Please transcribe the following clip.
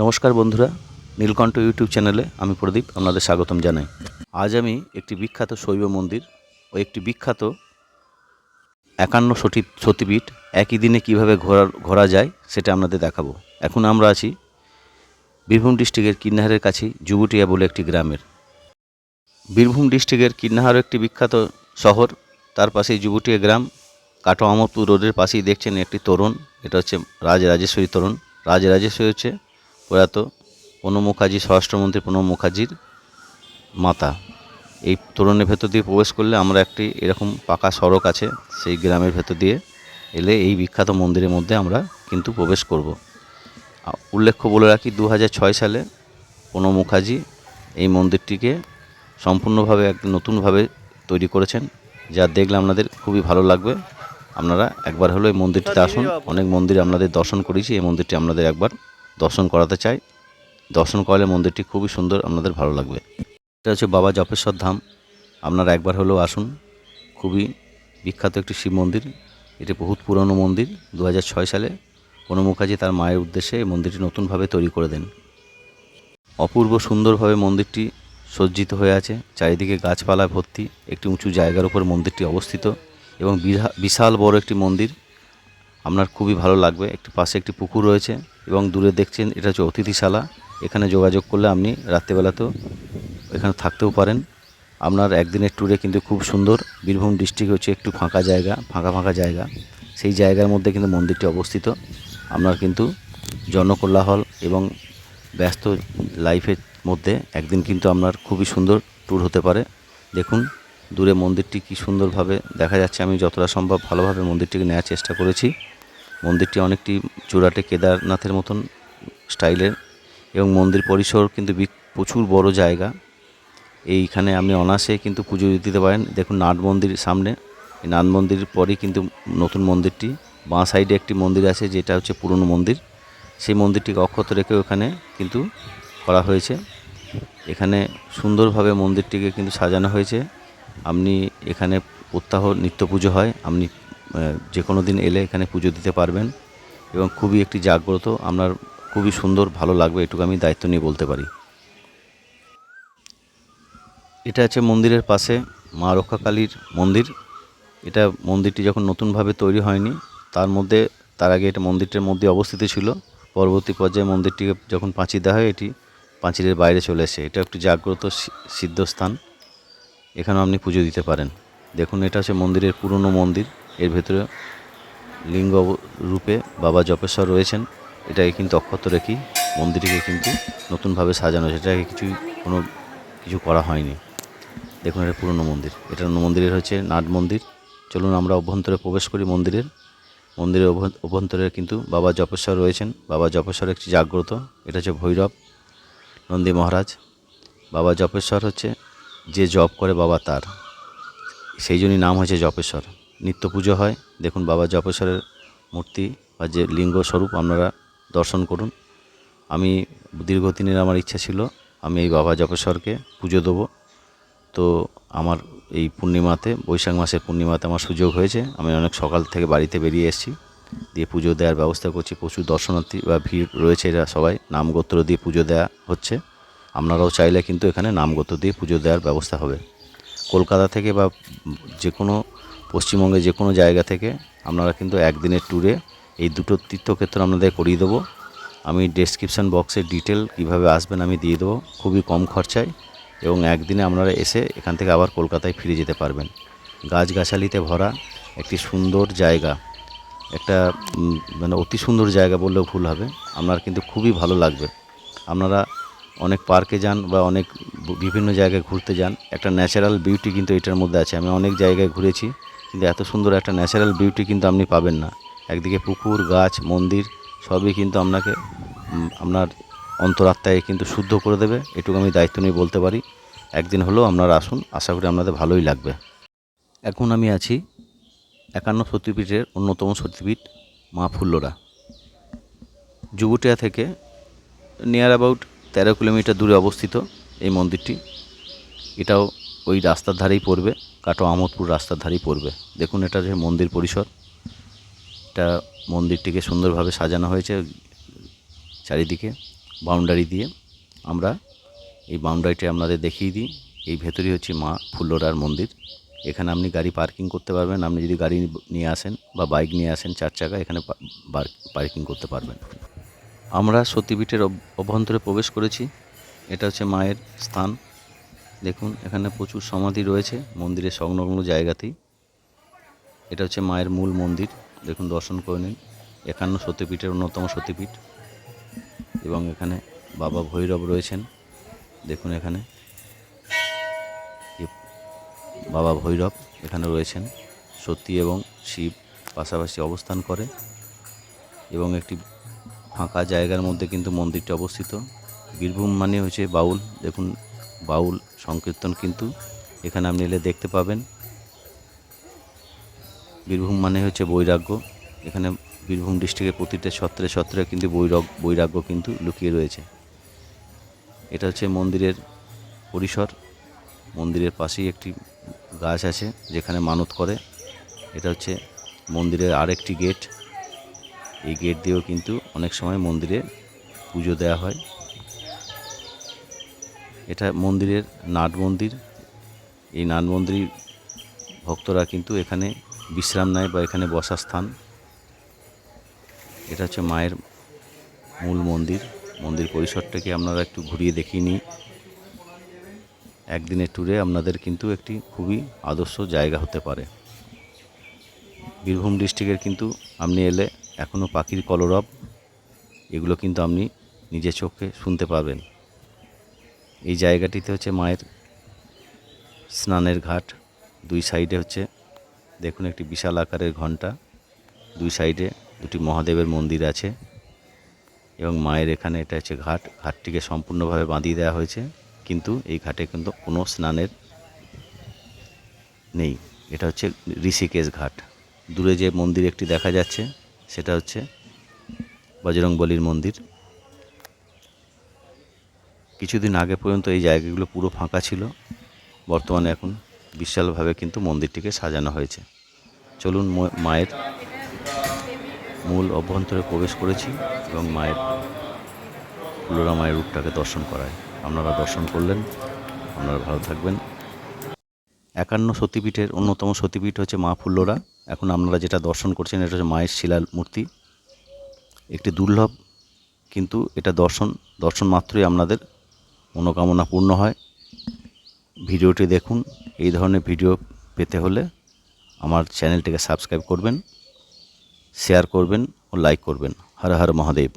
নমস্কার বন্ধুরা, নীলকণ্ঠ ইউটিউব চ্যানেলে আমি প্রদীপ আপনাদের স্বাগতম জানাই। আজ আমি একটি বিখ্যাত শৈব মন্দির ও একটি বিখ্যাত একান্ন সতী, সতীপীঠ একই দিনে কীভাবে ঘোরা ঘোরা যায় সেটা আপনাদের দেখাবো। এখন আমরা আছি বীরভূম ডিস্ট্রিক্টের কিন্নাহারের কাছে, জুবুটিয়া বলে একটি গ্রামের। বীরভূম ডিস্ট্রিক্টের কিন্নাহার একটি বিখ্যাত শহর, তার পাশেই জুবুটিয়া গ্রাম। কাটো আমরপুর রোডের পাশেই দেখছেন একটি তরুণ, এটা হচ্ছে রাজ রাজেশ্বরী তরুণ। রাজ রাজেশ্বরী হচ্ছে প্রয়াত প্রণব মুখার্জি, স্বরাষ্ট্রমন্ত্রী প্রণব মুখার্জির মাতা। এই তরুণের ভেতর দিয়ে প্রবেশ করলে আমরা একটি এরকম পাকা সড়ক আছে, সেই গ্রামের ভেতর দিয়ে এলে এই বিখ্যাত মন্দিরের মধ্যে আমরা কিন্তু প্রবেশ করব। উল্লেখ্য বলে রাখি দু সালে প্রণব মুখার্জি এই মন্দিরটিকে সম্পূর্ণভাবে এক নতুনভাবে তৈরি করেছেন, যা দেখলে আপনাদের খুবই ভালো লাগবে। আপনারা একবার হলো এই মন্দিরটিতে আসুন। অনেক মন্দির আপনাদের দর্শন করেছি, এই মন্দিরটি আপনাদের একবার দর্শন করাতে চাই। দর্শন করালে মন্দিরটি খুবই সুন্দর, আপনাদের ভালো লাগবে। এটা হচ্ছে বাবা জপেশ্বর ধাম। আপনারা একবার হলেও আসুন। খুবই বিখ্যাত একটি শিব মন্দির। এটি বহুত পুরনো মন্দির দু সালে। কোনো মুখার্জি তার মায়ের উদ্দেশ্যে এই মন্দিরটি নতুনভাবে তৈরি করে দেন। অপূর্ব সুন্দরভাবে মন্দিরটি সজ্জিত হয়ে আছে। চারিদিকে গাছপালা ভর্তি, একটি উঁচু জায়গার উপর মন্দিরটি অবস্থিত এবং বিশাল বড় একটি মন্দির। আপনার খুবই ভালো লাগবে। একটি পাশে একটি পুকুর রয়েছে এবং দূরে দেখছেন এটা হচ্ছে অতিথিশালা। এখানে যোগাযোগ করলে আপনি রাত্রেবেলাতেও এখানে থাকতেও পারেন। আপনার একদিনের ট্যুরে কিন্তু খুব সুন্দর। বীরভূম ডিস্ট্রিক্ট হচ্ছে একটু ফাঁকা জায়গা, ফাঁকা ফাঁকা জায়গা। সেই জায়গার মধ্যে কিন্তু মন্দিরটি অবস্থিত। আপনার কিন্তু জনকোলাহল এবং ব্যস্ত লাইফের মধ্যে একদিন কিন্তু আপনার খুবই সুন্দর ট্যুর হতে পারে। দেখুন, দূরে মন্দিরটি কি সুন্দরভাবে দেখা যাচ্ছে। আমি যতটা সম্ভব ভালোভাবে মন্দিরটিকে নেওয়ার চেষ্টা করেছি। মন্দিরটি অনেকটি চূড়াটে কেদারনাথের মতন স্টাইলের এবং মন্দির পরিসর কিন্তু প্রচুর বড় জায়গা। এইখানে আপনি অনায়াসে কিন্তু পুজো দিতে পারেন। দেখুন নাট মন্দির সামনে। এই নাট মন্দিরের পরেই কিন্তু নতুন মন্দিরটি। বাঁ সাইডে একটি মন্দির আছে যেটা হচ্ছে পুরনো মন্দির। সেই মন্দিরটিকে অক্ষত রেখে ওখানে কিন্তু করা হয়েছে। এখানে সুন্দরভাবে মন্দিরটিকে কিন্তু সাজানো হয়েছে। আপনি এখানে প্রত্যাহ নিত্য পুজো হয়। আপনি যে কোনো দিন এলে এখানে পুজো দিতে পারবেন এবং খুবই একটি জাগ্রত, আপনার খুবই সুন্দর, ভালো লাগবে, এটুকু আমি দায়িত্ব নিয়ে বলতে পারি। এটা আছে মন্দিরের পাশে মা রক্ষাকালীর মন্দির। এটা মন্দিরটি যখন নতুনভাবে তৈরি হয়নি, তার মধ্যে, তার আগে এটা মন্দিরটির মধ্যে অবস্থিত ছিল। পরবর্তী পর্যায়ে মন্দিরটিকে যখন পাঁচিল দেওয়া হয়, এটি পাঁচিলের বাইরে চলে আসে এটা একটি জাগ্রত সি- সিদ্ধস্থান। এখানেও আপনি পুজো দিতে পারেন। দেখুন, এটা হচ্ছে মন্দিরের পুরনো মন্দির। এর ভেতরে লিঙ্গ রূপে বাবা জপেশ্বর রয়েছেন। এটাকে কিন্তু অক্ষত রেখেই মন্দিরটিকে কিন্তু নতুনভাবে সাজানো হয়েছে। এটাকে কিছুই কোনো কিছু করা হয়নি। দেখুন এটা পুরনো মন্দির। এটা মন্দিরের হচ্ছে নাট মন্দির। চলুন আমরা অভ্যন্তরে প্রবেশ করি মন্দিরের। মন্দিরের অভ্যন্তরে কিন্তু বাবা জপেশ্বর রয়েছেন। বাবা জপেশ্বর একটি জাগ্রত। এটা হচ্ছে ভৈরব নন্দী মহারাজ। বাবা জপেশ্বর হচ্ছে যে জপ করে বাবা তার। সেই জন্যই নাম হয়েছে জপেশ্বর। নিত্য পুজো হয়। দেখুন বাবা জপেশ্বরের মূর্তি বা যে লিঙ্গ স্বরূপ আপনারা দর্শন করুন। আমি দীর্ঘদিনের আমার ইচ্ছা ছিল, আমি এই বাবা জপেশ্বরকে পুজো দেবো। তো আমার এই পূর্ণিমাতে, বৈশাখ মাসের পূর্ণিমাতে আমার সুযোগ হয়েছে। আমি অনেক সকাল থেকে বাড়িতে বেরিয়ে এসেছি। দিয়ে পুজো দেওয়ার ব্যবস্থা করছি। প্রচুর দর্শনার্থী বা ভিড় রয়েছে এরা সবাই। নামগোত্র দিয়ে পুজো দেওয়া হচ্ছে। আপনারাও চাইলে কিন্তু এখানে নামগোত্র দিয়ে পুজো দেওয়ার ব্যবস্থা হবে। কলকাতা থেকে বা যে কোনো পশ্চিমবঙ্গের যে কোনো জায়গা থেকে আপনারা কিন্তু একদিনের ট্যুরে এই দুটো তীর্থক্ষেত্র আপনাদের করিয়ে দেবো। আমি ডেসক্রিপশান বক্সে ডিটেল কীভাবে আসবেন আমি দিয়ে দেবো, খুবই কম খরচায় এবং একদিনে আপনারা এসে এখান থেকে আবার কলকাতায় ফিরে যেতে পারবেন। গাছগাছালিতে ভরা একটি সুন্দর জায়গা, একটা মানে অতি সুন্দর জায়গা বললেও ভুল হবে, আপনার কিন্তু খুবই ভালো লাগবে। আপনারা অনেক পার্কে যান বা অনেক বিভিন্ন জায়গায় ঘুরতে যান, একটা ন্যাচারাল বিউটি কিন্তু এটার মধ্যে আছে। আমি অনেক জায়গায় ঘুরেছি কিন্তু এত সুন্দর একটা ন্যাচারাল বিউটি কিন্তু আপনি পাবেন না। একদিকে পুকুর, গাছ, মন্দির, সবই কিন্তু আপনাকে আপনার অন্তরাত্মায় কিন্তু শুদ্ধ করে দেবে। এটুকু আমি দায়িত্ব নিয়ে বলতে পারি। একদিন হলেও আপনারা আসুন, আশা করি আপনাদের ভালোই লাগবে। এখন আমি আছি একান্ন সতীপীঠের অন্যতম সতীপীঠ, মা ফুল্লরা। জুগুটিয়া থেকে নিয়ার অ্যাবাউট তেরো কিলোমিটার দূরে অবস্থিত এই মন্দিরটি। এটাও ওই রাস্তার ধারেই পড়বে কাটো আমোদপুর রাস্তার ধারেই পড়বে। দেখুন এটা যে মন্দির পরিসর, এটা মন্দিরটিকে সুন্দরভাবে সাজানো হয়েছে চারিদিকে, বাউন্ডারি দিয়ে। আমরা এই বাউন্ডারিটি আপনাদের দেখিয়ে দিই। এই ভেতরেই হচ্ছে মা ফুল্লরার মন্দির। এখানে আপনি গাড়ি পার্কিং করতে পারবেন। আপনি যদি গাড়ি নিয়ে আসেন বা বাইক নিয়ে আসেন চার চাকা, এখানে পার্কিং করতে পারবেন। আমরা সতীপীঠের অভ্যন্তরে প্রবেশ করেছি। এটা হচ্ছে মায়ের স্থান। দেখুন, এখানে প্রচুর সমাধি রয়েছে, মন্দিরের সংলগ্ন জায়গাতেই। এটা হচ্ছে মায়ের মূল মন্দির, দেখুন দর্শন করে নিন। একান্ন সতীপীঠের অন্যতম সতীপীঠ এবং এখানে বাবা ভৈরব রয়েছেন, দেখুন এখানে। বাবা ভৈরব এখানে রয়েছেন সতী এবং শিব পাশাপাশি অবস্থান করে এবং একটি ফাঁকা জায়গার মধ্যে কিন্তু মন্দিরটি অবস্থিত। বীরভূম মানে হচ্ছে বাউল, দেখুন বাউল সংকীর্তন কিন্তু এখানে আপনি এলে দেখতে পাবেন। বীরভূম মানে হচ্ছে বৈরাগ্য। এখানে বীরভূম ডিস্ট্রিক্টের প্রতিটা সত্রে সত্রে কিন্তু বৈরাগ, বৈরাগ্য কিন্তু লুকিয়ে রয়েছে। এটা হচ্ছে মন্দিরের পরিসর। মন্দিরের পাশেই একটি গাছ আছে যেখানে মানত করে। এটা হচ্ছে মন্দিরের আরেকটি গেট। এই গেট দিয়েও কিন্তু অনেক সময় মন্দিরে পুজো দেওয়া হয়। এটা মন্দিরের নাট মন্দির। এই নাট মন্দির ভক্তরা কিন্তু এখানে বিশ্রাম নেয় বা এখানে বসার স্থান এটা হচ্ছে মায়ের মূল মন্দির। মন্দির পরিসরটাকে আপনারা একটু ঘুরিয়ে দেখিয়ে নিই একদিনের ট্যুরে আপনাদের কিন্তু একটি খুবই আদর্শ জায়গা হতে পারে। বীরভূম ডিস্ট্রিক্টের কিন্তু আপনি এলে এখনও পাখির কলরব, এগুলো কিন্তু আপনি নিজের চোখে শুনতে পাবেন। এই জায়গাটিতে হচ্ছে মায়ের স্নানের ঘাট। দুই সাইডে হচ্ছে, দেখুন একটি বিশাল আকারের ঘণ্টা। দুই সাইডে দুটি মহাদেবের মন্দির আছে এবং মায়ের এখানে এটা হচ্ছে ঘাট। ঘাটটিকে সম্পূর্ণভাবে বাঁধিয়ে দেওয়া হয়েছে, কিন্তু এই ঘাটে কিন্তু কোনো স্নানের নেই। এটা হচ্ছে ঋষিকেশ ঘাট। দূরে যে মন্দির একটি দেখা যাচ্ছে, সেটা হচ্ছে বজরংবলির মন্দির। কিছুদিন আগে পর্যন্ত এই জায়গাগুলো পুরো ফাঁকা ছিল। বর্তমানে এখন বিশালভাবে কিন্তু মন্দিরটিকে সাজানো হয়েছে। চলুন মায়ের মূল অভ্যন্তরে প্রবেশ করেছি এবং মায়ের ফুলোরা মায়ের রূপটাকে দর্শন করায় আপনারা দর্শন করলেন, আপনারা ভালো থাকবেন। একান্ন সতীপীঠের অন্যতম সতীপীঠ হচ্ছে মা ফুল্লরা। এখন আপনারা যেটা দর্শন করছেন, এটা হচ্ছে মায়ের শিলার মূর্তি। একটি দুর্লভ, কিন্তু এটা দর্শন দর্শন মাত্রই আপনাদের মনোকামনা পূর্ণ হয়। ভিডিওটি দেখুন। এই ধরনের ভিডিও পেতে হলে আমার চ্যানেলটিকে সাবস্ক্রাইব করবেন, শেয়ার করবেন ও লাইক করবেন। হর হর মহাদেব।